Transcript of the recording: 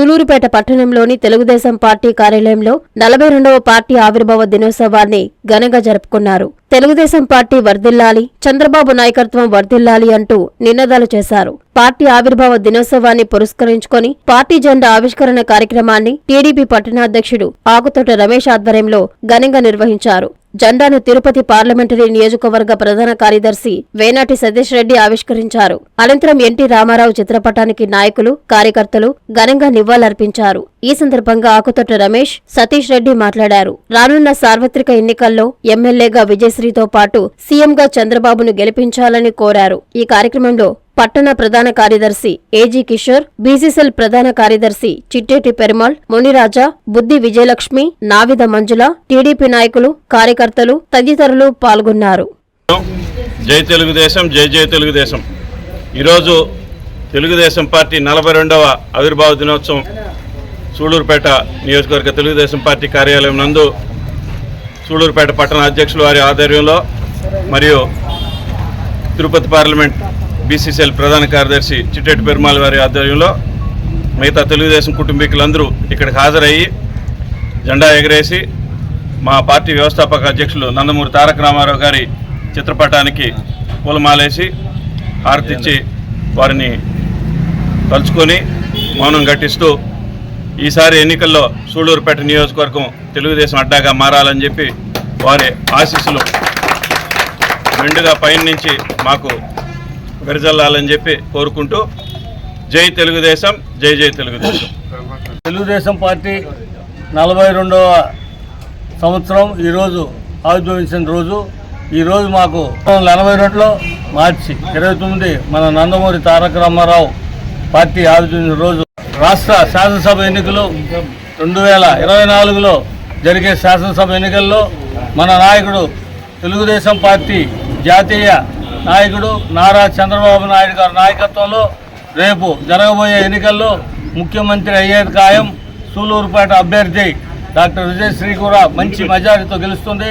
సూలూరుపేట పట్టణంలోని తెలుగుదేశం పార్టీ కార్యాలయంలో నలభై రెండవ పార్టీ ఆవిర్భావ దినోత్సవాన్ని ఘనంగా జరుపుకున్నారు. తెలుగుదేశం పార్టీ వర్ధిల్లాలి చంద్రబాబు నాయకత్వం వర్ధిల్లాలి అంటూ నినాదాలు చేశారు. పార్టీ ఆవిర్భావ దినోత్సవాన్ని పురస్కరించుకొని పార్టీ జెండా ఆవిష్కరణ కార్యక్రమాన్ని టీడీపీ పట్టణాధ్యక్షుడు ఆకుతోట రమేష్ ఆధ్వర్యంలో ఘనంగా నిర్వహించారు. జెండాను తిరుపతి పార్లమెంటరీ నియోజకవర్గ ప్రధాన కార్యదర్శి వేనాటి సతీష్ రెడ్డి ఆవిష్కరించారు. అనంతరం ఎన్టీ రామారావు చిత్రపటానికి నాయకులు కార్యకర్తలు ఘనంగా నివాళులర్పించారు. ఈ సందర్భంగా ఆకుతోట రమేష్ సతీష్ రెడ్డి మాట్లాడారు. రానున్న సార్వత్రిక ఎన్నికల్లో ఎమ్మెల్యేగా విజయశ్రీతో పాటు సీఎంగా చంద్రబాబును గెలిపించాలని కోరారు. ఈ కార్యక్రమంలో పట్టణ ప్రధాన కార్యదర్శి ఏజీ కిషోర్ బీసీసీఎల్ ప్రధాన కార్యదర్శి చిట్టేటి పెరుమాళ్ మునిరాజా బుద్ధి విజయలక్ష్మి నావిద మంజుల టీడీపీ నాయకులు కార్యకర్తలు తదితరులు పాల్గొన్నారు. జై తెలుగుదేశం జై జై తెలుగుదేశం. ఈరోజు తెలుగుదేశం పార్టీ నలభై రెండవ ఆవిర్భావ దినోత్సవం సూళూరుపేట నియోజకవర్గ తెలుగుదేశం పార్టీ కార్యాలయం నందు సూళూరుపేట పట్టణ అధ్యక్షులు వారి ఆధ్వర్యంలో మరియు తిరుపతి పార్లమెంట్ బీసీసీఎల్ ప్రధాన కార్యదర్శి చిట్టెట్టి పెరుమాల వారి ఆధ్వర్యంలో మిగతా తెలుగుదేశం కుటుంబీకులందరూ ఇక్కడికి హాజరయ్యి జెండా ఎగరేసి మా పార్టీ వ్యవస్థాపక అధ్యక్షులు నందమూరి తారక రామారావు గారి చిత్రపటానికి పూలమాలేసి హారతిచ్చి వారిని తలుచుకొని మౌనం ఘటిస్తూ ఈసారి ఎన్నికల్లో సూళ్ళూరుపేట నియోజకవర్గం తెలుగుదేశం అడ్డాగా మారాలని చెప్పి వారి ఆశీస్సులు మెండుగా పైన నుంచి మాకు విరజల్లాలని చెప్పి కోరుకుంటూ జై తెలుగుదేశం జై జై తెలుగుదేశం. తెలుగుదేశం పార్టీ నలభై రెండవ సంవత్సరం ఈరోజు ఆవిర్భవించిన రోజు. ఈరోజు మాకు ఎనభై రెండులో మార్చి ఇరవై తొమ్మిది మన నందమూరి తారక రామారావు పార్టీ ఆవిర్భవించిన రోజు. రాష్ట్ర శాసనసభ ఎన్నికలు రెండు వేల ఇరవై నాలుగులో జరిగే శాసనసభ ఎన్నికల్లో మన నాయకుడు తెలుగుదేశం పార్టీ జాతీయ నాయకుడు నారా చంద్రబాబు నాయుడు గారి నాయకత్వంలో రేపు జరగబోయే ఎన్నికల్లో ముఖ్యమంత్రి అయ్యేది ఖాయం. సూలూరుపేట అభ్యర్థి డాక్టర్ విజయశ్రీ కూడా మంచి మెజారిటీతో గెలుస్తుంది.